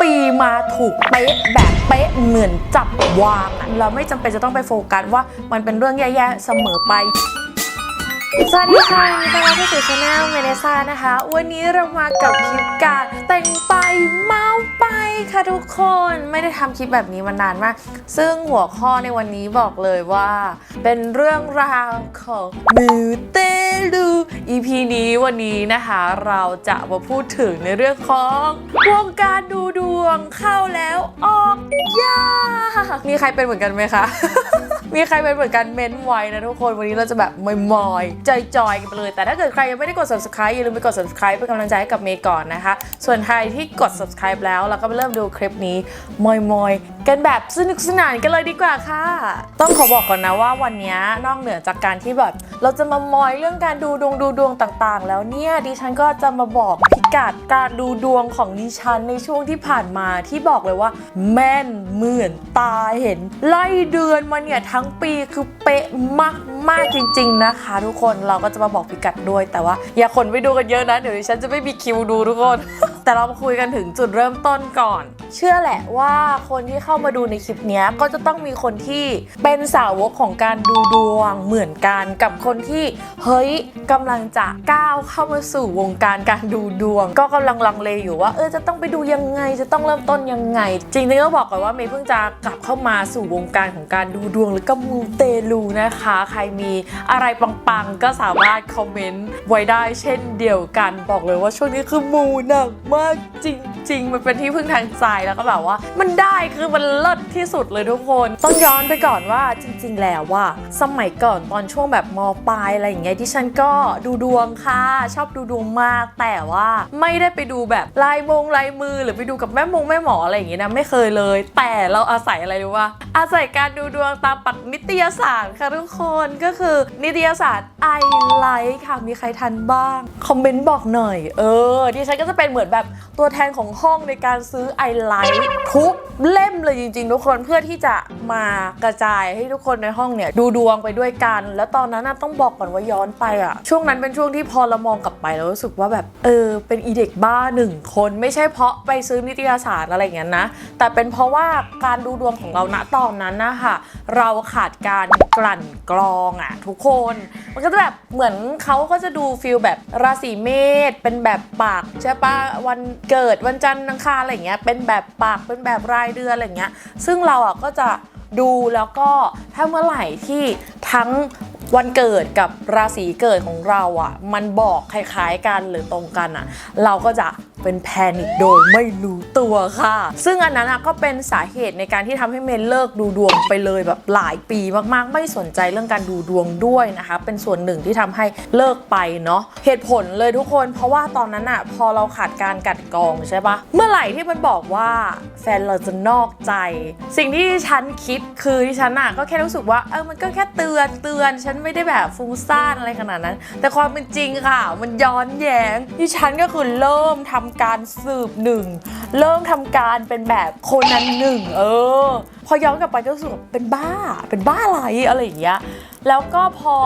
ปีมาถูกเป๊ะแบบเป๊ะเหมือนจับวางอะเราไม่จำเป็นจะต้องไปโฟกัสว่ามันเป็นเรื่องแย่ๆเสมอไป สวัสดีค่ะยินดีต้อนรับเข้าสู่ช anel เมเนซ่านะคะ วันนี้เรามากับคลิปการแต่งไปเมาไปค่ะทุกคนไม่ได้ทำคลิปแบบนี้มานานมาก ซึ่งหัวข้อในวันนี้บอกเลยว่า เป็นเรื่องราวของมูเต ลู EP นี้วันนี้นะคะเราจะมาพูดถึงในเรื่องของวงการดูดวงเข้าแล้วออกยากมีใครเป็นเหมือนกันไหมคะ มีใครเป็นเหมือนกันเม้นไว้นะทุกคนวันนี้เราจะแบบมอยๆจอยๆกันไปเลย แต่ถ้าเกิดใครยังไม่ได้กด subscribe อย่าลืมไปกด subscribe เป็นกำลังใจให้กับเมย์ก่อนนะคะ ส่วนใครที่กด subscribe แล้วเราก็ไปเริ่มดูคลิปนี้มอยๆกันแบบสนุกสนานกันเลยดีกว่าค่ะ ต้องขอบอกก่อนนะว่าวันนี้นอกเหนือจากการที่แบบเราจะมามอยเรื่องการดูดวงดูดวงต่างๆ แล้วเนี่ยดิฉันก็จะมาบอกพิกัดการดูดวงของดิฉันในช่วงที่ผ่านมาที่บอกเลยว่า แม่นเหมือนตาเห็น ไล่เดือนมาเนี่ยทั้งปีคือเป๊ะมากๆจริง ๆนะคะ ทุกคนเราก็จะมาบอกพิกัดด้วย แต่ว่าอย่าคนไปดูกันเยอะนะ เดี๋ยวดิฉันจะไม่มีคิวดูทุกคน แต่เรามาคุยกันถึงจุดเริ่มต้นก่อน เชื่อแหละว่าคนที่เข้ามาดูในคลิปนี้ก็จะต้องมีคนที่เป็นสาวกของการดูดวงเหมือนกันกับคนที่เฮ้ยกำลังจะก้าวเข้ามาสู่วงการการดูดวง ก็กำลังลังเลอยู่ว่าเออจะต้องไปดูยังไงจะต้องเริ่มต้นยังไง จริงๆก็บอกก่อนว่าเมย์เพิ่งจะกลับเข้ามาสู่วงการของการดูดวงหรือก็มูเตลูนะคะ ใครมีอะไรปังๆก็สามารถคอมเมนต์ไว้ได้เช่นเดียวกัน บอกเลยว่าช่วงนี้คือมูหนักมากจริง ๆ มันเป็นที่พึ่งทางใจแล้วก็แบบว่า มันได้คือมันเลิศที่สุดเลยทุกคน ต้องย้อนไปก่อนว่าจริง ๆ แล้วว่า สมัยก่อนตอนช่วงแบบมปลายอะไรอย่างเงี้ยที่ฉันก็ดูดวงค่ะ ชอบดูดวงมาก แต่ว่าไม่ได้ไปดูแบบลายมงลายมือหรือไปดูกับแม่มงแม่หมออะไรอย่างเงี้ยนะไม่เคยเลย แต่เราอาศัยอะไรรู้ว่า อาศัยการดูดวงตามปักนิตยสารค่ะทุกคนก็คือนิตยสาร I Like ค่ะมีใครทันบ้าง คอมเมนต์บอกหน่อย เออดิฉันก็จะเป็นเหมือนแบบตัวแทนของห้องในการซื้อ I Like ทุกเล่มเลยจริง ๆ ทุกคนเพื่อที่จะมากระจายให้ทุกคนในห้องเนี่ยดูดวงไปด้วยกัน แล้วตอนนั้นต้องบอกก่อนว่าย้อนไปอะช่วงนั้นเป็นช่วงที่พอเรามองกลับไปแล้วรู้สึกว่าแบบเออเป็นอีเด็กบ้าหนึ่งคนไม่ใช่เพราะไปซื้อนิตยสารอะไรอย่างนั้นนะ แต่เป็นเพราะว่าการดูดวงของเราณตอนนั้นนะคะเราขาดการกลั่นกรองอะทุกคน มันก็จะแบบเหมือนเขาก็จะดูฟิลแบบราศีเมษเป็นแบบปากใช่ปะวันเกิดวันจันทร์อังคารอะไรอย่างเงี้ยเป็นแบบปากเป็นแบบรายเดือนอะไรเงี้ย ซึ่งเราอะก็จะดูแล้วก็ถ้าเมื่อไหร่ที่ทั้ง วันเกิดกับราศีเกิดของเราอะ มันบอกคล้ายๆกันหรือตรงกันอะ เราก็จะเป็นแพนิคโดยไม่รู้ตัวค่ะ ซึ่งอันนั้นอะก็เป็นสาเหตุในการที่ทำให้เมนเลิกดูดวงไปเลยแบบหลายปีมากๆ ไม่สนใจเรื่องการดูดวงด้วยนะคะ เป็นส่วนหนึ่งที่ทำให้เลิกไปเนาะเหตุผลเลยทุกคน เพราะว่าตอนนั้นอะพอเราขาดการกัดกรองใช่ปะเมื่อไหร่ที่มันบอกว่าแฟนเราจะนอกใจ สิ่งที่ฉันคิดคือที่ฉันอะก็แค่รู้สึกว่าเออมันก็แค่เตือนเตือนฉันไม่ได้แบบฟุ้งซ่านอะไรขนาดนั้น แต่ความเป็นจริงค่ะ มันย้อนแย้งที่ฉันก็คือเริ่มทำการสืบหนึ่ง เริ่มทำการเป็นแบบคนนั้นหนึ่ง เออ พอย้อนกลับไปก็รู้สึกเป็นบ้าเป็นบ้าอะไรอะไรอย่างเงี้ยแล้วก็พอ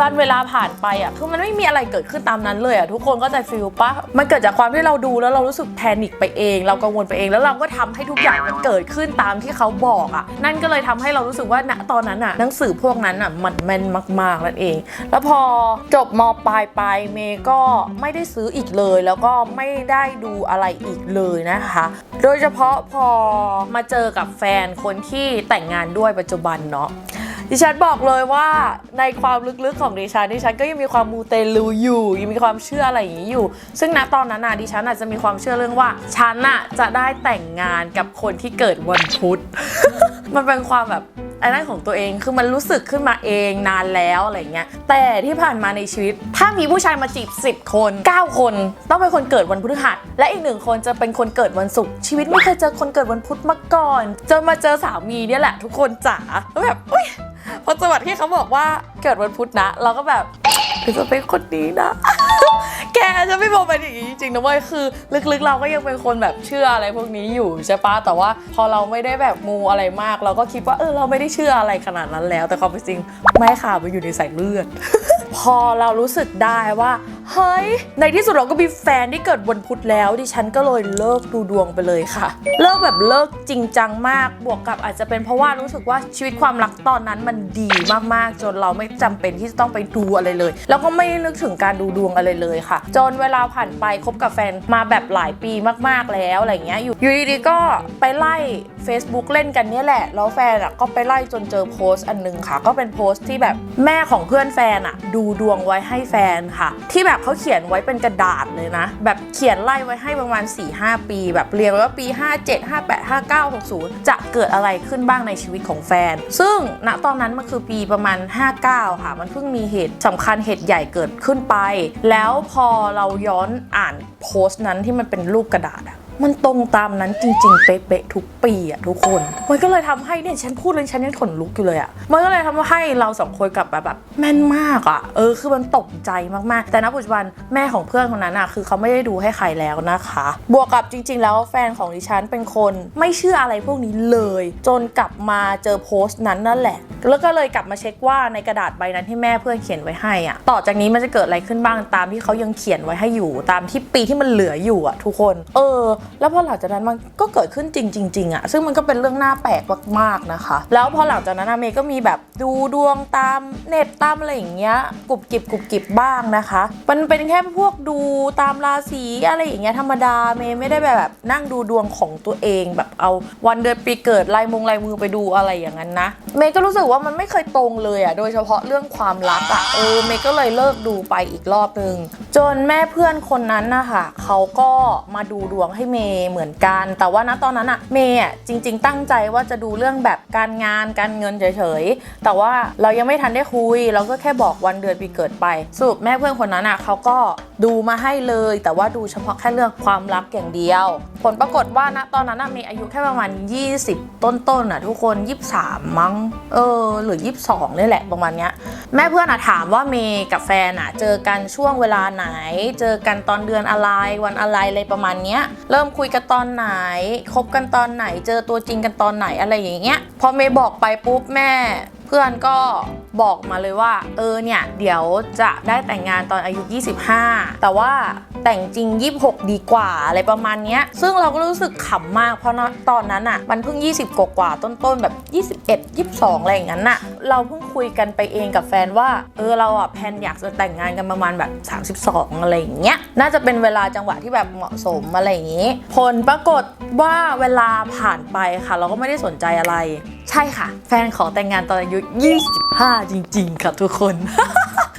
วันเวลาผ่านไปอะคือมันไม่มีอะไรเกิดขึ้นตามนั้นเลยอะทุกคนก็จะฟิลปะมันเกิดจากความที่เราดูแล้วเรารู้สึกแพนิคไปเอง เรากังวลไปเอง แล้วเราก็ทำให้ทุกอย่างมันเกิดขึ้นตามที่เขาบอกอะ นั่นก็เลยทำให้เรารู้สึกว่าณตอนนั้นอะหนังสือพวกนั้นอะมันแมนมากๆนั่นเอง แล้วพอจบมปลายไปเมย์ก็ไม่ได้ซื้ออีกเลย แล้วก็ไม่ได้ดูอะไรอีกเลยนะคะ โดยเฉพาะพอมาเจอกับแฟนคนที่แต่งงานด้วยปัจจุบันเนาะ ดิฉันบอกเลยว่าในความลึกๆของดิฉันดิฉันก็ยังมีความมูเตลูอยู่ยังมีความเชื่ออะไรอย่างนี้อยู่ ซึ่งณตอนนั้นน่ะดิฉันอาจจะมีความเชื่อเรื่องว่าฉันน่ะจะได้แต่งงานกับคนที่เกิดวันพุธมันเป็นความแบบไอ้นั่นของตัวเองคือมันรู้สึกขึ้นมาเองนานแล้วอะไรเงี้ยแต่ที่ผ่านมาในชีวิต ถ้ามีผู้ชายมาจีบ 10 คน 9 คน ต้องเป็นคนเกิดวันพฤหัส และอีกหนึ่งคนจะเป็นคนเกิดวันศุกร์ชีวิตไม่เคยเจอคนเกิดวันพุธมาก่อนจนมาเจอสามีเนี่ยแหละ ทุกคนจ๋าแล้วแบบอุ้ย จังหวัดที่เขาบอกว่าเกิดวันพุธนะ เราก็แบบคือจะเป็นคนนี้นะ แกจะไม่บอกเป็นอย่างนี้จริงๆนะเว้ยคือ ลึกๆเราก็ยังเป็นคนแบบเชื่ออะไรพวกนี้อยู่ใช่ปะแต่ว่าพอเราไม่ได้แบบมูอะไรมาก เราก็คิดว่าเออเราไม่ได้เชื่ออะไรขนาดนั้นแล้ว แต่ความเป็นจริงไม่ค่ะมันอยู่ในสายเลือด พอเรารู้สึกได้ว่า เฮ้ย ในที่สุดเราก็มีแฟนที่เกิดวันพุธแล้ว ดิฉันก็เลยเลิกดูดวงไปเลยค่ะ เลิกแบบเลิกจริงจังมาก บวกกับอาจจะเป็นเพราะว่ารู้สึกว่าชีวิตความรักตอนนั้นมันดีมากๆ จนเราไม่จำเป็นที่จะต้องไปดูอะไรเลย แล้วก็ไม่นึกถึงการดูดวงอะไรเลยค่ะ จนเวลาผ่านไปคบกับแฟนมาแบบหลายปีมากๆแล้วอะไรเงี้ย อยู่อยู่ดีๆก็ไปไล่ Facebook เล่นกันเนี่ยแหละ แล้วแฟนอะก็ไปไล่จนเจอโพสต์อันหนึงค่ะ ก็เป็นโพสต์ที่แบบแม่ของเพื่อนแฟนอะ ดูดวงไว้ให้แฟนค่ะ ที่แบบเขาเขียนไว้เป็นกระดาษเลยนะ แบบเขียนไล่ไว้ให้ประมาณ 4-5 ปี แบบเรียงไว้ว่าปี 57 58 59 60 จะเกิดอะไรขึ้นบ้างในชีวิตของแฟน ซึ่งณตอนนั้นมันคือปีประมาณ 59 ค่ะ มันเพิ่งมีเหตุสำคัญเหตุใหญ่เกิดขึ้นไป แล้วพอเราย้อนอ่านโพสต์นั้นที่มันเป็นรูปกระดาษอะ มันตรงตามนั้นจริงๆ เป๊ะๆทุกปีอะทุกคน มันก็เลยทำให้เนี่ยฉันพูดเลยฉันยังขนลุกอยู่เลยอะมันก็เลยทำให้เราสองคนกลับมาแบบแม่นมากอะเออคือมันตกใจมากๆ แต่ณปัจจุบันแม่ของเพื่อนคนนั้นอะคือเขาไม่ได้ดูให้ใครแล้วนะคะ บวกกับจริง ๆ แล้วแฟนของดิฉันเป็นคนไม่เชื่ออะไรพวกนี้เลย จนกลับมาเจอโพสต์นั้นนั่นแหละแล้วก็เลยกลับมาเช็คว่าในกระดาษใบนั้นที่แม่เพื่อนเขียนไว้ให้อะต่อจากนี้มันจะเกิดอะไรขึ้นบ้างตามที่เขายังเขียนไว้ให้อยู่ตามที่ปีที่มันเหลืออยู่อะทุกคน เออ แล้วพอหลังจากนั้นมันก็เกิดขึ้นจริงจริงๆอะซึ่งมันก็เป็นเรื่องน่าแปลกมากๆนะคะ แล้วพอหลังจากนั้นเมย์ก็มีแบบดูดวงตามเน็ตตามอะไรอย่างเงี้ยกรุบกริบกรุบกริบบ้างนะคะ มันเป็นแค่พวกดูตามราศีอะไรอย่างเงี้ยธรรมดาเมย์ไม่ได้แบบนั่งดูดวงของตัวเองแบบเอาวันเดือนปีเกิดลายมงลายมือไปดูอะไรอย่างนั้นนะเมย์ก็รู้สึกว่ามันไม่เคยตรงเลยอะโดยเฉพาะเรื่องความรักอะเออเมย์ก็เลยเลิกดูไปอีกรอบนึง จนแม่เพื่อนคนนั้นนะคะเขาก็มาดูดวงให้เมย์เหมือนกัน แต่ว่าณตอนนั้นอะเมย์อะจริง ๆ ตั้งใจว่าจะดูเรื่องแบบการงานการเงินเฉยๆแต่ว่าเรายังไม่ทันได้คุย เราก็แค่บอกวันเดือนปีเกิดไปสรุปแม่เพื่อนคนนั้นอะเขาก็ ดูมาให้เลย แต่ว่าดูเฉพาะแค่เรื่องความรักอย่างเดียว ผลปรากฏว่าณตอนนั้นเมย์อายุแค่ประมาณ 20 ต้นๆอะทุกคน 23 มั้ง เออ หรือ 22นี่แหละประมาณเนี้ยแม่เพื่อนอะถามว่าเมย์กับแฟนอะเจอกันช่วงเวลาไหน เจอกันตอนเดือนอะไรวันอะไรอะไรประมาณเนี้ยเริ่มคุยกันตอนไหนคบกันตอนไหน เจอตัวจริงกันตอนไหนอะไรอย่างเงี้ยพอเมย์บอกไปปุ๊บแม่ พื่อนก็บอกมาเลยว่า เออเนี่ยเดี๋ยวจะได้แต่งงานตอนอายุ 25 แต่ว่าแต่งจริง 26 ดีกว่าอะไรประมาณนี้ซึ่งเราก็รู้สึกขำมากเพราะตอนนั้นอะมันเพิ่ง 20 กว่ากว่าต้นๆแบบ 21 22 อะไรอย่างนั้นอะเราเพิ่งคุยกันไปเองกับแฟนว่า เออเราอะแพนอยากจะแต่งงานกันประมาณแบบ 32 อะไรอย่างเงี้ย น่าจะเป็นเวลาจังหวะที่แบบเหมาะสมอะไรอย่างงี้ ผลปรากฏว่าเวลาผ่านไปค่ะ เราก็ไม่ได้สนใจอะไร ใช่ค่ะ แฟนขอแต่งงานตอนอายุ 25 จริง ๆ ค่ะทุกคน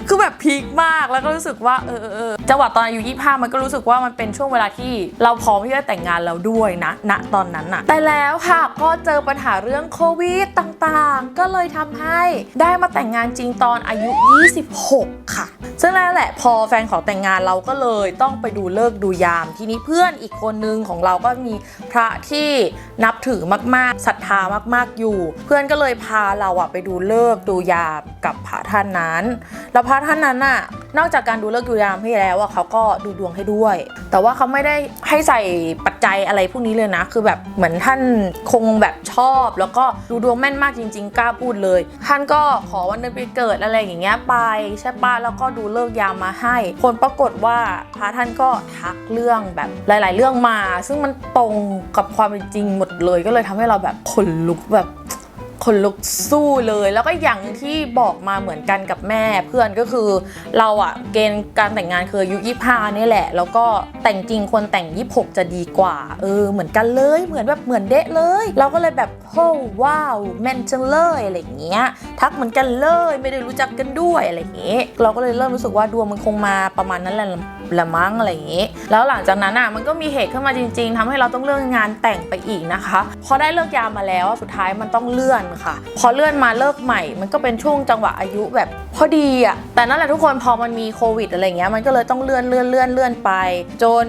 คือแบบพีคมากแล้วก็รู้สึกว่าเออเออเจังหวะตอนอายุ 25 มันก็รู้สึกว่ามันเป็นช่วงเวลาที่เราพร้อมที่จะแต่งงานแล้วด้วยนะณตอนนั้นน่ะแต่แล้วค่ะก็เจอปัญหาเรื่องโควิดต่างๆ ก็เลยทำให้ได้มาแต่งงานจริงตอนอายุ 26 ค่ะ ซึ่งแล้วแหละพอแฟนขอแต่งงานเราก็เลยต้องไปดูเลิกดูยาม ทีนี้เพื่อนอีกคนนึงของเราก็มีพระที่นับถือมากๆศรัทธามากๆอยู่เพื่อนก็เลยพาเราอะไปดูเลิกดูยามกับพระท่านนั้น แล้วพระท่านนั้นอะ นอกจากการดูเลิกดูยามให้แล้วอะเขาก็ดูดวงให้ด้วย แต่ว่าเขาไม่ได้ให้ใส่ปัจจัยอะไรพวกนี้เลยนะ คือแบบเหมือนท่านคงแบบชอบ แล้วก็ดูดวงแม่นมากจริง ๆ กล้าพูดเลย ท่านก็ขอวันเดือนปีเกิดอะไรอย่างเงี้ยไปใช่ปะแล้วก็ดูเลิกยามมาให้ ผลปรากฏว่าพระท่านก็ทักเรื่องแบบหลาย ๆ เรื่องมา ซึ่งมันตรงกับความเป็นจริงหมดเลย ก็เลยทำให้เราแบบขนลุกแบบ คนลุกสู้เลย แล้วก็อย่างที่บอกมาเหมือนกันกับแม่เพื่อนก็คือ เราอะเกณฑ์การแต่งงานคืออายุ25นี่แหละ แล้วก็แต่งจริงควรแต่ง26จะดีกว่า เออ เหมือนกันเลยเหมือนแบบเหมือนเดะเลย เราก็เลยแบบโอ้ว้าวแม่นจังเลยอะไรอย่างเงี้ย ทักเหมือนกันเลยไม่ได้รู้จักกันด้วยอะไรอย่างเงี้ยเราก็เลยเริ่มรู้สึกว่าดวงมันคงมาประมาณนั้นแหละละมั้งอะไรอย่างเงี้ยแล้วหลังจากนั้นอะมันก็มีเหตุขึ้นมาจริง ๆทำให้เราต้องเลื่อนงานแต่งไปอีกนะคะพอได้เลิกยามาแล้วสุดท้ายมันต้องเลื่อนค่ะ พอเลื่อนมาเลิกใหม่ มันก็เป็นช่วงจังหวะอายุแบบพอดีอะแต่นั่นแหละทุกคนพอมันมีโควิดอะไรเงี้ยมันก็เลยต้องเลื่อนเลื่อนเลื่อนเลื่อนไป จน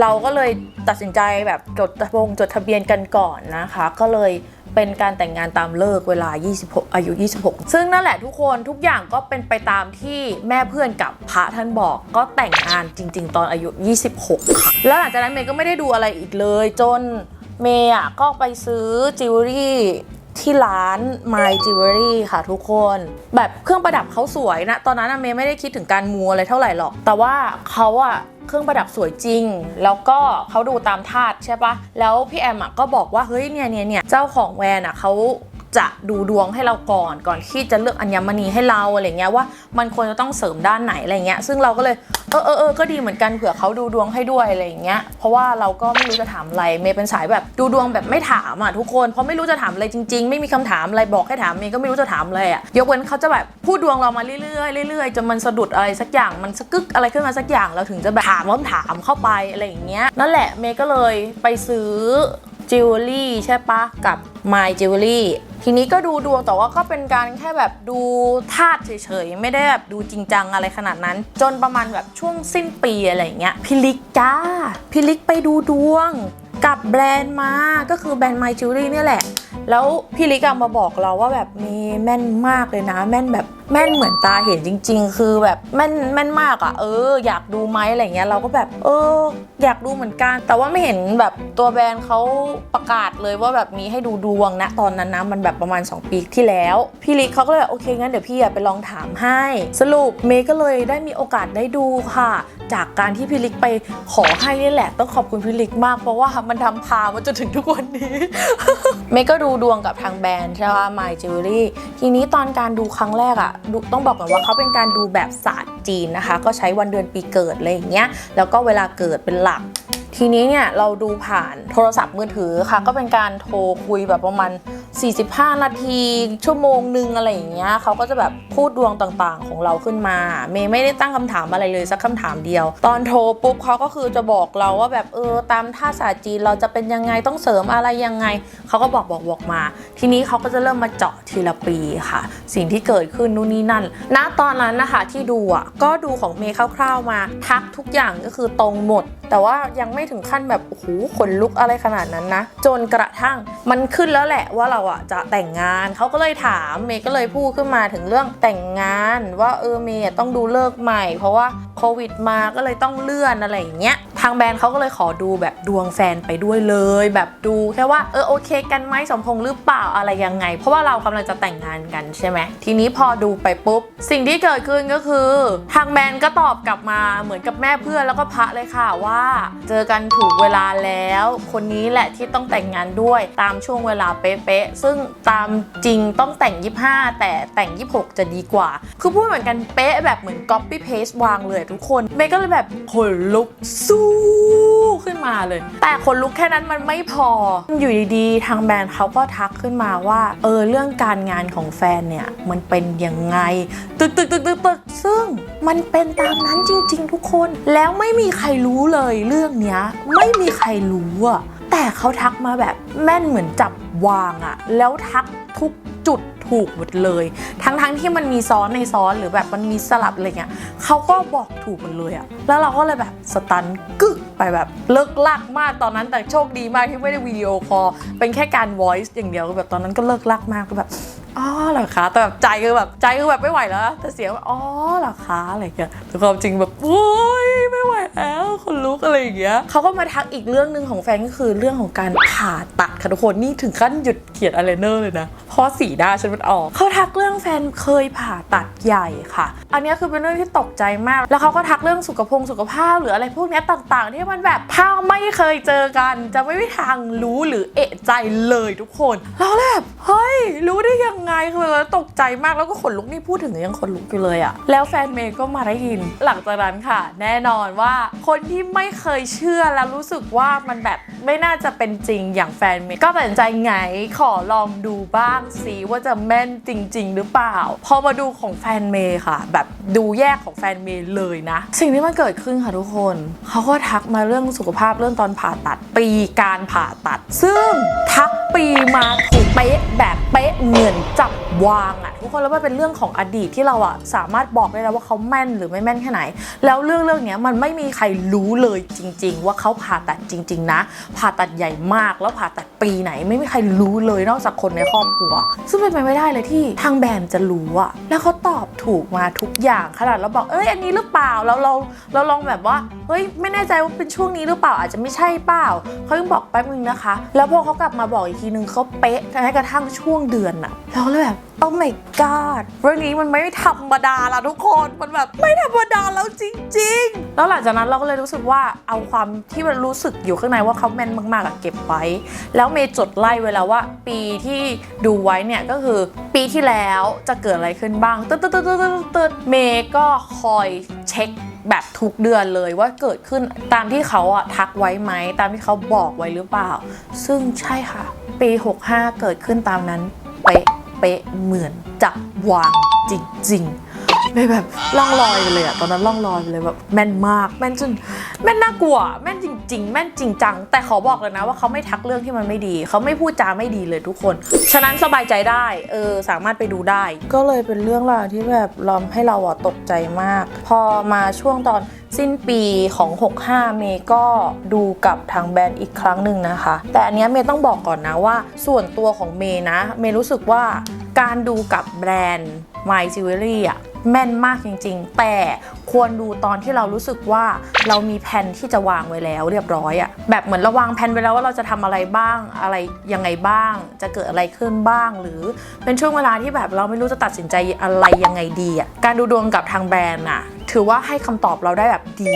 เราก็เลยตัดสินใจแบบจดทะบงจดทะเบียนกันก่อนนะคะ ก็เลยเป็นการแต่งงานตามเลิกเวลา 26 อายุ 26 ซึ่งนั่นแหละทุกคนทุกอย่างก็เป็นไปตามที่แม่เพื่อนกับพระท่านบอก ก็แต่งงานจริง ๆ ตอนอายุ 26 ค่ะ แล้วหลังจากนั้นเมย์ก็ไม่ได้ดูอะไรอีกเลย จนเมย์อะก็ไปซื้อจิวเวลรี่ ที่ร้าน My Jewelry ค่ะทุกคน แบบเครื่องประดับเขาสวยนะ ตอนนั้นเมย์ไม่ได้คิดถึงการมูอะไรเท่าไหร่หรอก แต่ว่าเขาอะเครื่องประดับสวยจริง แล้วก็เขาดูตามธาตุใช่ปะแล้วพี่แอมอะก็บอกว่าเฮ้ยเนี่ยเนี่ยเนี่ยเจ้าของแวนอะเขา จะดูดวงให้เราก่อนก่อนที่จะเลือกอัญมณีให้เราอะไรเงี้ยว่ามันควรจะต้องเสริมด้านไหนอะไรเงี้ยซึ่งเราก็เลยเออเออเออก็ดีเหมือนกันเผื่อเขาดูดวงให้ด้วยอะไรเงี้ยเพราะว่าเราก็ไม่รู้จะถามอะไรเมย์เป็นสายแบบดูดวงแบบไม่ถามอะทุกคนเพราะไม่รู้จะถามอะไรจริง ๆ ไม่มีคำถามอะไรบอกให้ถามเมย์ก็ไม่รู้จะถามอะไรอะยกเว้นเขาจะแบบพูดดวงเรามาเรื่อยๆเรื่อยๆจนมันสะดุดอะไรสักอย่างมันสะกึกอะไรขึ้นมาสักอย่างเราถึงจะแบบถามคำถามเข้าไปอะไรอย่างเงี้ยนั่นแหละเมย์ก็เลยไปซื้อ จิวเวลรี่ใช่ปะกับ My Jewelry ทีนี้ก็ดูดวงแต่ว่าก็เป็นการแค่แบบดูธาตุเฉยๆ ไม่ได้แบบดูจริงจังอะไรขนาดนั้น จนประมาณแบบช่วงสิ้นปีอะไรเงี้ยพิลิกจ้าพิลิกไปดูดวง กับแบรนด์มา ก็คือแบรนด์ My Jewelry เนี่ยแหละ แล้วพี่ลิกอะมาบอกเราว่าแบบมีแม่นมากเลยนะ แม่นแบบแม่นเหมือนตาเห็นจริง ๆ คือแบบแม่นแม่นมากอะเออ อยากดูไหมอะไรเงี้ยเราก็แบบ เออ อยากดูเหมือนกัน แต่ว่าไม่เห็นแบบตัวแบรนด์เขาประกาศเลยว่าแบบมีให้ดูดวงนะตอนนั้นนะมันแบบประมาณ 2 ปีที่แล้ว พี่ลิกเขาก็เลยแบบโอเคงั้นเดี๋ยวพี่ไปลองถามให้ สรุปเมย์ก็เลยได้มีโอกาสได้ดูค่ะ จากการที่พี่ลิกไปขอให้นี่แหละ ต้องขอบคุณพี่ลิกมาก เพราะว่ามันทำพามาจนถึงทุกวันนี้ เมย์ก็ดูดวงกับทางแบรนด์ใช่ไหม My Jewelry ทีนี้ตอนการดูครั้งแรกอะต้องบอกก่อนว่าเขาเป็นการดูแบบศาสตร์จีนนะคะ ก็ใช้วันเดือนปีเกิดอะไรอย่างเงี้ยแล้วก็เวลาเกิดเป็นหลัก ทีนี้เนี่ยเราดูผ่านโทรศัพท์มือถือค่ะ ก็เป็นการโทรคุยแบบประมาณ 45 นาที ชั่วโมงหนึ่งอะไรอย่างเงี้ยเขาก็จะแบบพูดดวงต่างๆ ของเราขึ้นมา เมย์ไม่ได้ตั้งคำถามอะไรเลยสักคำถามเดียว ตอนโทรปุ๊บเขาก็คือจะบอกเราว่าแบบเออตามท่าศาสตร์จีนเราจะเป็นยังไงต้องเสริมอะไรยังไงเขาก็บอกบอกบอกมา ทีนี้เขาก็จะเริ่มมาเจาะทีละปีค่ะ สิ่งที่เกิดขึ้นนู่นนี่นั่นณตอนนั้นนะคะที่ดูอะก็ดูของเมย์คร่าว ๆมาทักทุกอย่างก็คือตรงหมด แต่ว่ายังไม่ถึงขั้นแบบโอ้โหขนลุกอะไรขนาดนั้นนะ จนกระทั่งมันขึ้นแล้วแหละว่าเราอะจะแต่งงานเขาก็เลยถามเมย์ก็เลยพูดขึ้นมาถึงเรื่องแต่งงานว่าเออเมย์ต้องดูเลิกใหม่ เพราะว่าโควิดมาก็เลยต้องเลื่อนอะไรอย่างเงี้ย ทางแบรนด์เขาก็เลยขอดูแบบดวงแฟนไปด้วยเลย แบบดูแค่ว่าเออโอเคกันไหมสมพงษ์หรือเปล่าอะไรยังไง เพราะว่าเรากำลังจะแต่งงานกันใช่ไหมทีนี้พอดูไปปุ๊บ สิ่งที่เกิดขึ้นก็คือ ทางแบรนด์ก็ตอบกลับมาเหมือนกับแม่เพื่อนแล้วก็พระเลยค่ะว่า เจอกันถูกเวลาแล้ว คนนี้แหละที่ต้องแต่งงานด้วยตามช่วงเวลาเป๊ะๆซึ่งตามจริงต้องแต่ง 25 แต่แต่ง 26 จะดีกว่า คือพูดเหมือนกันเป๊ะแบบเหมือน copy paste วางเลยทุกคนเมย์ก็เลยแบบขนลุกสู้ขึ้นมาเลย แต่ขนลุกแค่นั้นมันไม่พอ อยู่ดีๆ ทางแบรนด์เขาก็ทักขึ้นมาว่า เออเรื่องการงานของแฟนเนี่ย มันเป็นยังไง ตึกตึกตึกตึกตึกซึ่งมันเป็นตามนั้นจริง ๆ ทุกคน แล้วไม่มีใครรู้เลยเรื่องเนี้ย ไม่มีใครรู้อะแต่เขาทักมาแบบแม่นเหมือนจับวางอะแล้วทักทุกจุด ถูกหมดเลย ทั้งๆที่มันมีซ้อนในซ้อนหรือแบบมันมีสลับอะไรเงี้ยเขาก็บอกถูกหมดเลยอะแล้วเราก็เลยแบบสตันกึกไปแบบเลิกลากมากตอนนั้นแต่โชคดีมากที่ไม่ได้วิดีโอคอลเป็นแค่การ voice อย่างเดียวแบบตอนนั้นก็เลิกลากมากก็แบบ อ๋อเหรอคะแต่แบบใจคือแบบใจคือแบบไม่ไหวแล้วแต่เสียงแบบอ๋อเหรอคะอะไรอย่างเงี้ยแต่ความจริงแบบโอ้ยไม่ไหวแล้วคนลุกอะไรอย่างเงี้ยเขาก็มาทักอีกเรื่องหนึ่งของแฟนก็คือเรื่องของการผ่าตัดค่ะทุกคนนี่ถึงขั้นหยุดเขียนอะไรเนอร์เลยนะเพราะสีหน้าฉันมันออกเขาทักเรื่องแฟนเคยผ่าตัดใหญ่ค่ะ อันนี้คือเป็นเรื่องที่ตกใจมาก แล้วเขาก็ทักเรื่องสุขภงสุขภาพหรืออะไรพวกนี้ต่างๆ ที่มันแบบถ้าไม่เคยเจอกัน จะไม่มีทางรู้หรือเอะใจเลยทุกคนเราเลยแบบเฮ้ยรู้ได้ยังไงคือเราตกใจมากแล้วก็ขนลุกนี่พูดถึงยังขนลุกอยู่เลยอะแล้วแฟนเมย์ก็มาได้ยิน หลังจากนั้นค่ะ แน่นอนว่าคนที่ไม่เคยเชื่อแล้วรู้สึกว่ามันแบบไม่น่าจะเป็นจริงอย่างแฟนเมย์ก็ตัดสินใจไงขอลองดูบ้างสิว่าจะแม่นจริง ๆ หรือเปล่า พอมาดูของแฟนเมย์ค่ะ แบบดูแยกของแฟนเมย์เลยนะ สิ่งที่มันเกิดขึ้นค่ะทุกคนเขาก็ทักมาเรื่องสุขภาพเรื่องตอนผ่าตัดปีการผ่าตัด ซึ่งทักปีมาถูกเป๊ะแบบเป๊ะเหมือนจับวางอะทุกคนแล้วมันเป็นเรื่องของอดีตที่เราอะสามารถบอกได้แล้วว่าเขาแม่นหรือไม่แม่นแค่ไหน แล้วเรื่องเรื่องนี้มันไม่มีใครรู้เลยจริง ๆ ว่าเขาผ่าตัดจริง ๆ นะ ผ่าตัดใหญ่มากแล้วผ่าตัดปีไหน ไม่มีใครรู้เลยนอกจากคนในครอบครัว ซึ่งเป็นไปไม่ได้เลยที่ทางแบรนด์จะรู้อะแล้วเขาตอบถูกมาทุกอย่างขนาดเราบอกเอ้ยอันนี้หรือเปล่าแล้วเราเราลองแบบว่าเฮ้ยไม่แน่ใจว่าเป็นช่วงนี้หรือเปล่าอาจจะไม่ใช่เปล่าเขายังบอกแป๊บนึงนะคะ แล้วพอเขากลับมาบอกอีกทีนึงเขาเป๊ะแม้กระทั่งช่วงเดือนอะเราเลยแบบโอ้ my god เรื่องนี้มันไม่ธรรมดาละทุกคนมันแบบไม่ธรรมดาแล้วจริง ๆ แล้วหลังจากนั้นเราก็เลยรู้สึกว่าเอาความที่มันรู้สึกอยู่ข้างในว่าเขาแม่นมากๆอะเก็บไว้ แล้วเมย์จดไล่ไว้แล้วว่า ปีที่ดูไว้เนี่ยก็คือปีที่แล้วจะเกิดอะไรขึ้นบ้างตึ๊ดตึ๊ดตึ๊ดตึ๊ดตึ๊ดตึ๊ดเมย์ก็คอยเช็คแบบทุกเดือนเลยว่าเกิดขึ้นตามที่เขาอะทักไว้ไหมตามที่เขาบอกไว้หรือเปล่า ซึ่งใช่ค่ะ ปี 65 เกิดขึ้นตามนั้นเป๊ะ เป๊ะเหมือนจะวางจริงๆไม่แบบล่องลอยไปเลยอะตอนนั้นล่องลอยไปเลยแบบแม่นมากแม่นจนแม่นน่ากลัวแม่นจ ริงแม่นจริงจัง แต่ขอบอกเลยนะว่าเขาไม่ทักเรื่องที่มันไม่ดี เขาไม่พูดจาไม่ดีเลยทุกคน ฉะนั้นสบายใจได้เออสามารถไปดูได้ ก็เลยเป็นเรื่องราวที่แบบล้อมให้เราอะตกใจมาก พอมาช่วงตอนสิ้นปีของ 65 เมย์ก็ดูกับทางแบรนด์อีกครั้งหนึ่งนะคะ แต่อันนี้เมย์ต้องบอกก่อนนะว่า ส่วนตัวของเมย์นะ เมย์รู้สึกว่าการดูกับแบรนด์ My Jewelry อะ แม่นมากจริง ๆ แต่ควรดูตอนที่เรารู้สึกว่าเรามีแผนที่จะวางไว้แล้วเรียบร้อยอะแบบเหมือนเราวางแผนไว้แล้วว่าเราจะทำอะไรบ้างอะไรยังไงบ้าง จะเกิดอะไรขึ้นบ้าง หรือเป็นช่วงเวลาที่แบบเราไม่รู้จะตัดสินใจอะไรยังไงดีอะการดูดวงกับทางแบรนด์อะถือว่าให้คำตอบเราได้แบบดี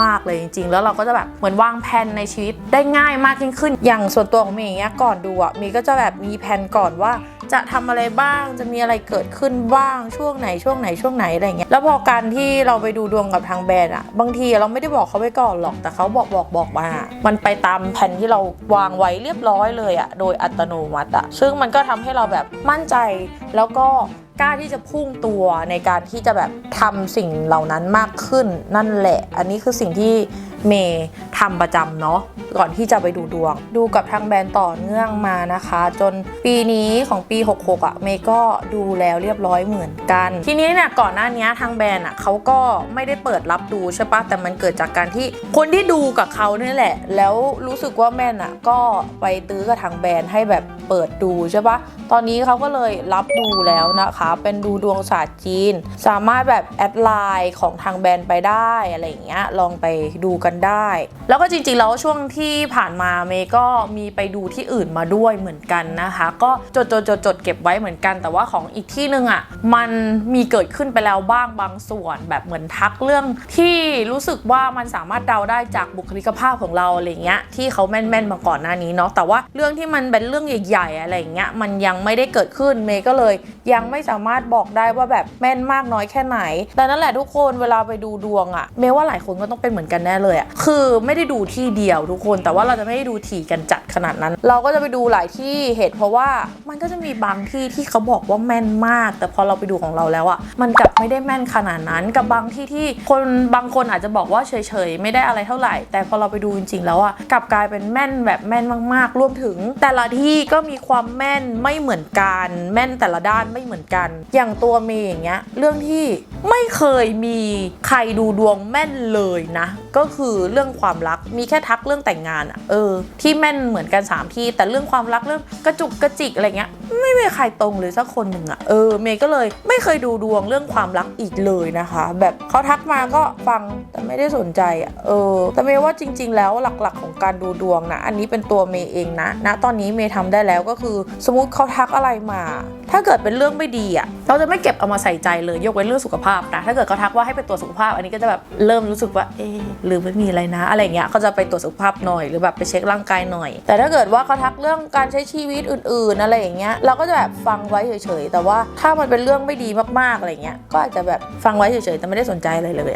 มากๆเลยจริง ๆ แล้วเราก็จะแบบเหมือนวางแผนในชีวิตได้ง่ายมากยิ่งขึ้น อย่างส่วนตัวของเมย์อย่างเงี้ยก่อนดูอะเมย์ก็จะแบบมีแผนก่อนว่า จะทำอะไรบ้างจะมีอะไรเกิดขึ้นบ้างช่วงไหนช่วงไหนช่วงไหนอะไรเงี้ยแล้วพอการที่เราไปดูดวงกับทางแบรนด์อะบางทีเราไม่ได้บอกเขาไว้ก่อนหรอกแต่เขาบอกบอกบอกมา มันไปตามแผนที่เราวางไว้เรียบร้อยเลยอะโดยอัตโนมัติอะซึ่งมันก็ทำให้เราแบบมั่นใจแล้วก็กล้าที่จะพุ่งตัวในการที่จะแบบทำสิ่งเหล่านั้นมากขึ้นนั่นแหละ อันนี้คือสิ่งที่เมย์ ทำประจำเนาะก่อนที่จะไปดูดวง ดูกับทางแบรนด์ต่อเนื่องมานะคะ จนปีนี้ของปี 66อะ่ะเมย์ก็ดูแล้วเรียบร้อยเหมือนกัน ทีนี้เนี่ยก่อนหน้านี้ทางแบรนด์อะเขาก็ไม่ได้เปิดรับดูใช่ปะแต่มันเกิดจากการที่คนที่ดูกับเขาเนี่ยแหละ แล้วรู้สึกว่าแม่นอะก็ไปตื้อกับทางแบรนด์ให้แบบเปิดดูใช่ปะตอนนี้เขาก็เลยรับดูแล้วนะคะ เป็นดูดวงศาสตร์จีน สามารถแบบแอดไลน์ของทางแบรนด์ไปได้อะไรอย่างเงี้ยลองไปดูกันได้แล้วก็จริงๆ แล้วช่วงที่ผ่านมาเมย์ก็มีไปดูที่อื่นมาด้วยเหมือนกันนะคะ ก็จดจดจดจดเก็บไว้เหมือนกัน แต่ว่าของอีกที่หนึ่งอะมันมีเกิดขึ้นไปแล้วบ้างบางส่วนแบบเหมือนทักเรื่องที่รู้สึกว่ามันสามารถเดาได้จากบุคลิกภาพของเราอะไรเงี้ยที่เขาแม่นๆมาก่อนหน้านี้เนาะแต่ว่าเรื่องที่มันเป็นเรื่องใหญ่ๆอะไรเงี้ยมันยังไม่ได้เกิดขึ้นเมย์ก็เลย ยังไม่สามารถบอกได้ว่าแบบแม่นมากน้อยแค่ไหนแต่นั่นแหละทุกคนเวลาไปดูดวงอะเมย์ว่าหลายคนก็ต้องเป็นเหมือนกันแน่เลยอะคือไม่ได้ดูที่เดียวทุกคน แต่ว่าเราจะไม่ได้ดูถี่กันจัดขนาดนั้น เราก็จะไปดูหลายที่เหตุเพราะว่ามันก็จะมีบางที่ที่เขาบอกว่าแม่นมาก แต่พอเราไปดูของเราแล้วอะมันกลับไม่ได้แม่นขนาดนั้น กับบางที่ที่คนบางคนอาจจะบอกว่าเฉยๆไม่ได้อะไรเท่าไหร่ แต่พอเราไปดูจริงๆแล้วอะกลับกลายเป็นแม่นแบบแม่นมากๆรวมถึง แต่ละที่ก็มีความแม่นไม่เหมือนกันแม่นแต่ละด้านไม่เหมือนกัน อย่างตัวเมย์อย่างเงี้ยเรื่องที่ไม่เคยมีใครดูดวงแม่นเลยนะ ก็คือเรื่องความรัก มีแค่ทักเรื่องแต่งงานอะเออ ที่แม่นเหมือนกัน 3 ที่ แต่เรื่องความรักเรื่องกระจุกกระจิกอะไรเงี้ย ไม่มีใครตรงเลยสักคนหนึ่งอะเออเมย์ก็เลยไม่เคยดูดวงเรื่องความรักอีกเลยนะคะ แบบเขาทักมาก็ฟังแต่ไม่ได้สนใจอะเออ แต่เมย์ว่าจริง ๆ แล้วหลักๆ ของการดูดวงนะอันนี้เป็นตัวเมย์เองนะณตอนนี้เมย์ทำได้แล้วก็คือสมมติเขาทักอะไรมา ถ้าเกิดเป็นเรื่องไม่ดีอะเราจะไม่เก็บเอามาใส่ใจเลยยกเว้นเรื่องสุขภาพนะถ้าเกิดเขาทักว่าให้ไปตรวจสุขภาพ อันนี้ก็จะแบบเริ่มรู้สึกว่าเอ๊ะหรือไม่มีอะไรนะอะไรเงี้ยก็จะไปตรวจสุขภาพหน่อยหรือแบบไปเช็คร่างกายหน่อย แต่ถ้าเกิดว่าเขาทักเรื่องการใช้ชีวิตอื่น ๆ อะไรอย่างเงี้ยเราก็จะแบบฟังไว้เฉยๆ แต่ว่าถ้ามันเป็นเรื่องไม่ดีมากๆอะไรเงี้ยก็อาจจะแบบฟังไว้เฉยๆแต่ไม่ได้สนใจอะไรเลย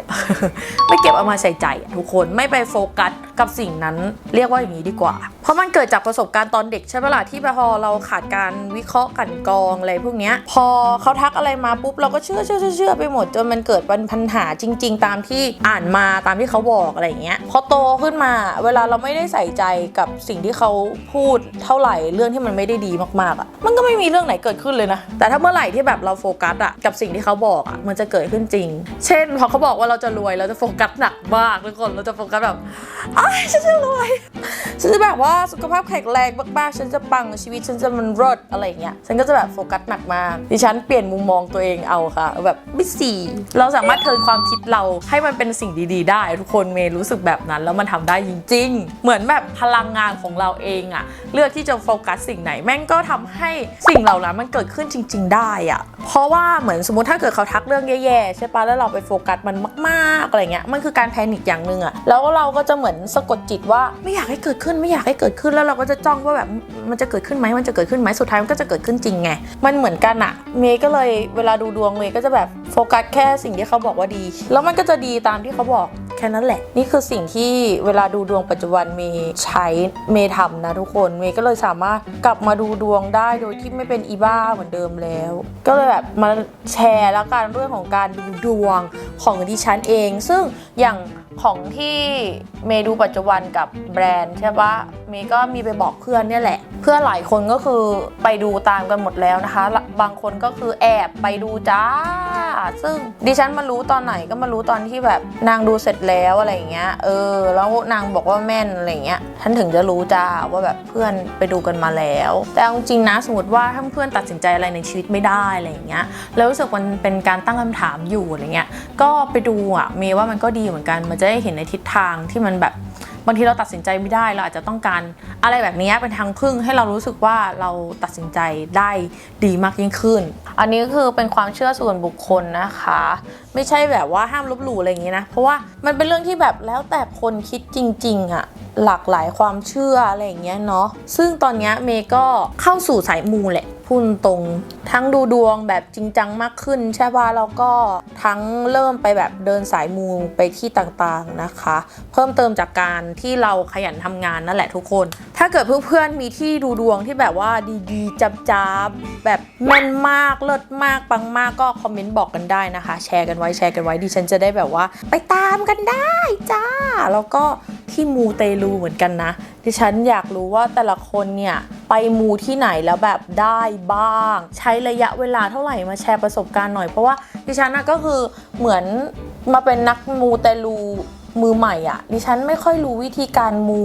ไม่เก็บเอามาใส่ใจทุกคนไม่ไปโฟกัส กับสิ่งนั้นเรียกว่าอย่างนี้ดีกว่า เพราะมันเกิดจากประสบการณ์ตอนเด็กใช่ปะล่ะที่พอเราขาดการวิเคราะห์กันกรองอะไรพวกนี้พอเขาทักอะไรมาปุ๊บเราก็เชื่อเชื่อเชื่อไปหมดจนมันเกิดปัญหาจริง ๆ ตามที่อ่านมาตามที่เขาบอกอะไรอย่างเงี้ยพอโตขึ้นมาเวลาเราไม่ได้ใส่ใจกับสิ่งที่เขาพูดเท่าไหร่เรื่องที่มันไม่ได้ดีมากๆอะ่ะมันก็ไม่มีเรื่องไหนเกิดขึ้นเลยนะแต่ถ้าเมื่อไหร่ที่แบบเราโฟกัสอะกับสิ่งที่เขาบอกอะมันจะเกิดขึ้นจริง เช่นพอเขาบอกว่าเราจะรวยเราจะโฟกัสหนักมากทุกคนเราจะโฟกัสแบบอ้ายฉันจะรวย ฉันจะแบบว่าสุขภาพแข็งแรงมากๆ ฉันจะปังชีวิตฉันจะมันรอดอะไรอย่างเงี้ย ฉันก็จะแบบโฟกัสหนักมากดิฉันเปลี่ยนมุมมองตัวเองเอาค่ะ แบบไม่สี่ เราสามารถเทิร์นความคิดเราให้มันเป็นสิ่งดี ๆ ได้ ทุกคนเมย์รู้สึกแบบนั้นแล้วมันทำได้จริง ๆ เหมือนแบบพลังงานของเราเองอะเลือกที่จะโฟกัสสิ่งไหนแม่งก็ทำให้สิ่งเหล่านั้นมันเกิดขึ้นจริง ๆ ได้อะเพราะว่าเหมือนสมมติถ้าเกิดเขาทักเรื่องแย่ๆใช่ปะแล้วเราไปโฟกัสมันมากๆอะไรเงี้ยมันคือการแพนิคอย่างหนึ่งอะแล้วเราก็จะเหมือนสะกดจิตว่าไม่อยากให้เกิดขึ้นไม่อยากให้เกิดขึ้นแล้วเราก็จะจ้องว่าแบบมันจะเกิดขึ้นไหมมันจะเกิดขึ้นไหมสุดท้ายมันก็จะเกิดขึ้นจริงไงมันเหมือนกันอะเมย์ก็เลยเวลาดูดวงเมย์ก็จะแบบโฟกัสแค่สิ่งที่เขาบอกว่าดี แล้วมันก็จะดีตามที่เขาบอกแค่นั้นแหละ นี่คือสิ่งที่เวลาดูดวงปัจจุบันเมย์ใช้เมย์ทำนะทุกคนเมย์ก็เลยสามารถกลับมาดูดวงได้โดยที่ไม่เป็นอีบ้าเหมือนเดิมแล้ว ก็เลยแบบมาแชร์แล้วกันเรื่องของการดูดวงของดิฉันเอง ซึ่งอย่างของที่เมย์ดูปัจจุบันกับแบรนด์ใช่ปะเมย์ก็มีไปบอกเพื่อนเนี่ยแหละ เพื่อนหลายคนก็คือไปดูตามกันหมดแล้วนะคะ บางคนก็คือแอบไปดูจ้า ซึ่งดิฉันมารู้ตอนไหนก็มารู้ตอนที่แบบนางดูเสร็จแล้วอะไรอย่างเงี้ย เออ แล้วนางบอกว่าแม่นอะไรอย่างเงี้ยฉันถึงจะรู้จ้าว่าแบบเพื่อนไปดูกันมาแล้ว แต่เอาจริงนะสมมติว่าถ้าเพื่อนตัดสินใจอะไรในชีวิตไม่ได้อะไรอย่างเงี้ย แล้วรู้สึกมันเป็นการตั้งคำถามอยู่อะไรเงี้ย ก็ไปดูอะเมย์ว่ามันก็ดีเหมือนกันมันจะได้เห็นในทิศทางที่มันแบบบางทีเราตัดสินใจไม่ได้เราอาจจะต้องการอะไรแบบนี้เป็นทางพึ่งให้เรารู้สึกว่าเราตัดสินใจได้ดีมากยิ่งขึ้น อันนี้ก็คือเป็นความเชื่อส่วนบุคคลนะคะ ไม่ใช่แบบว่าห้ามลบหลู่อะไรอย่างนี้นะ เพราะว่ามันเป็นเรื่องที่แบบแล้วแต่คนคิดจริงๆอะหลากหลายความเชื่ออะไรอย่างเงี้ยเนาะซึ่งตอนนี้เมย์ก็เข้าสู่สายมูแหละพูดตรงทั้งดูดวงแบบจริงจังมากขึ้น ใช่ป่ะแล้วก็ทั้งเริ่มไปแบบเดินสายมูไปที่ต่างๆนะคะ เพิ่มเติมจากการที่เราขยันทำงานนั่นแหละทุกคน ถ้าเกิดเพื่อนๆมีที่ดูดวงที่แบบว่าดีๆจับๆแบบแม่นมากเลิศมากปังมากก็คอมเมนต์บอกกันได้นะคะ แชร์กันไว้แชร์กันไว้ดิฉันจะได้แบบว่า ไปตามกันได้จ้า แล้วก็ที่มูเตลูเหมือนกันนะดิฉันอยากรู้ว่าแต่ละคนเนี่ยไปมูที่ไหนแล้วแบบได้บ้าง ใช้ระยะเวลาเท่าไหร่มาแชร์ประสบการณ์หน่อย เพราะว่าดิฉันนะก็คือเหมือนมาเป็นนักมูเตลูมือใหม่อะดิฉันไม่ค่อยรู้วิธีการมู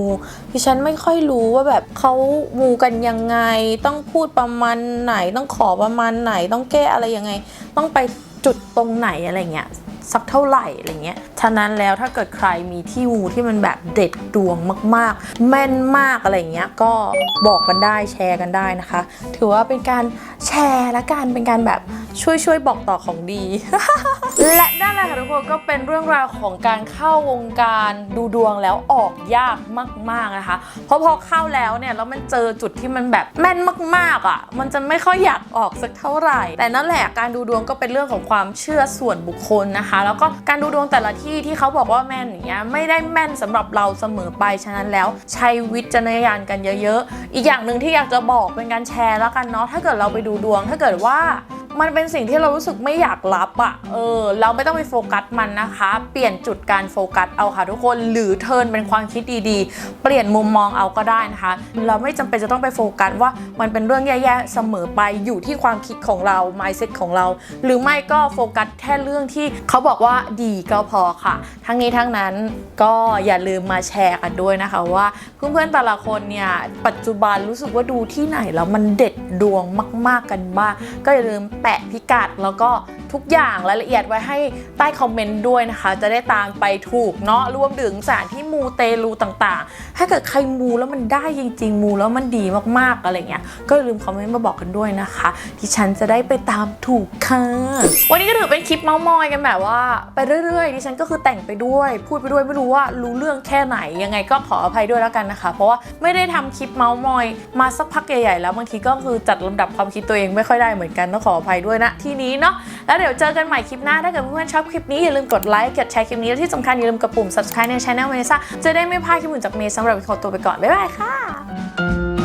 ดิฉันไม่ค่อยรู้ว่าแบบเขามูกันยังไง ต้องพูดประมาณไหน ต้องขอประมาณไหน ต้องแก้อะไรยังไง ต้องไปจุดตรงไหนอะไรเงี้ย สักเท่าไหร่อะไรเงี้ย ฉะนั้นแล้วถ้าเกิดใครมีที่มูที่มันแบบเด็ดดวงมาก ๆ แม่นมากอะไรเงี้ย ก็บอกกันได้แชร์กันได้นะคะ ถือว่าเป็นการแชร์และการเป็นการแบบช่วยช่วยบอกต่อของดี และนั่นแหละค่ะทุกคนก็เป็นเรื่องราวของการเข้าวงการดูดวงแล้วออกยากมากๆนะคะ เพราะพอเข้าแล้วเนี่ยแล้วมันเจอจุดที่มันแบบแม่นมากๆอะ มันจะไม่ค่อยอยากออกสักเท่าไหร่ แต่นั่นแหละการดูดวงก็เป็นเรื่องของความเชื่อส่วนบุคคลนะคะแล้วก็การดูดวงแต่ละที่ที่เขาบอกว่าแม่นอย่างเงี้ยไม่ได้แม่นสำหรับเราเสมอไปฉะนั้นแล้ว ใช้วิจารณญาณกันเยอะ ๆ อีกอย่างหนึ่งที่อยากจะบอกเป็นการแชร์แล้วกันเนาะถ้าเกิดเราไปดูดวง ถ้าเกิดว่า มันเป็นสิ่งที่เรารู้สึกไม่อยากรับอะเออ เราไม่ต้องไปโฟกัสมันนะคะ เปลี่ยนจุดการโฟกัสเอาค่ะทุกคน หรือเทิร์นเป็นความคิดดีๆ เปลี่ยนมุมมองเอาก็ได้นะคะ เราไม่จำเป็นจะต้องไปโฟกัสว่ามันเป็นเรื่องแย่ๆเสมอไป อยู่ที่ความคิดของเรา mindset ของเรา หรือไม่ก็โฟกัสแค่เรื่องที่เขาบอกว่าดีก็พอค่ะ ทั้งนี้ทั้งนั้นก็อย่าลืมมาแชร์กันด้วยนะคะว่าเพื่อนๆแต่ละคนเนี่ยปัจจุบันรู้สึกว่าดูที่ไหนแล้วมันเด็ดดวงมาก ๆกันบ้างก็อย่าลืมแปะพิกัดแล้วก็ทุกอย่างรายละเอียดไว้ให้ใต้คอมเมนต์ด้วยนะคะ จะได้ตามไปถูกเนาะรวมถึงสถานที่มูเตลูต่างๆ ถ้าเกิดใครมูแล้วมันได้จริง ๆ มูแล้วมันดีมากๆอะไรเงี้ยก็ลืมคอมเมนต์มาบอกกันด้วยนะคะที่ฉันจะได้ไปตามถูกค่ะ วันนี้ก็ถือเป็นคลิปเมาส์มอยกันแบบว่า ไปเรื่อยๆดิฉันก็คือแต่งไปด้วย พูดไปด้วยไม่รู้ว่ารู้เรื่องแค่ไหนยังไงก็ขออภัยด้วยแล้วกันนะคะ เพราะว่าไม่ได้ทำคลิปเมาส์มอย มาสักพักใหญ่ๆแล้วบางทีก็คือจัดลำดับความคิดตัวเองไม่ค่อยได้เหมือนกันต้องขออภัยด้วยนะที่นี้เนาะแล้วเดี๋ยวเจอกันใหม่คลิปหน้า ถ้าเกิดเพื่อนๆชอบคลิปนี้อย่าลืมกดไลค์ กดแชร์คลิปนี้ และที่สำคัญอย่าลืมกดปุ่ม subscribe ใน channel เมซ่าจะได้ไม่พลาดคลิปอื่นจากเมย์สำหรับวันนี้ขอตัวไปก่อน บ๊ายบายค่ะ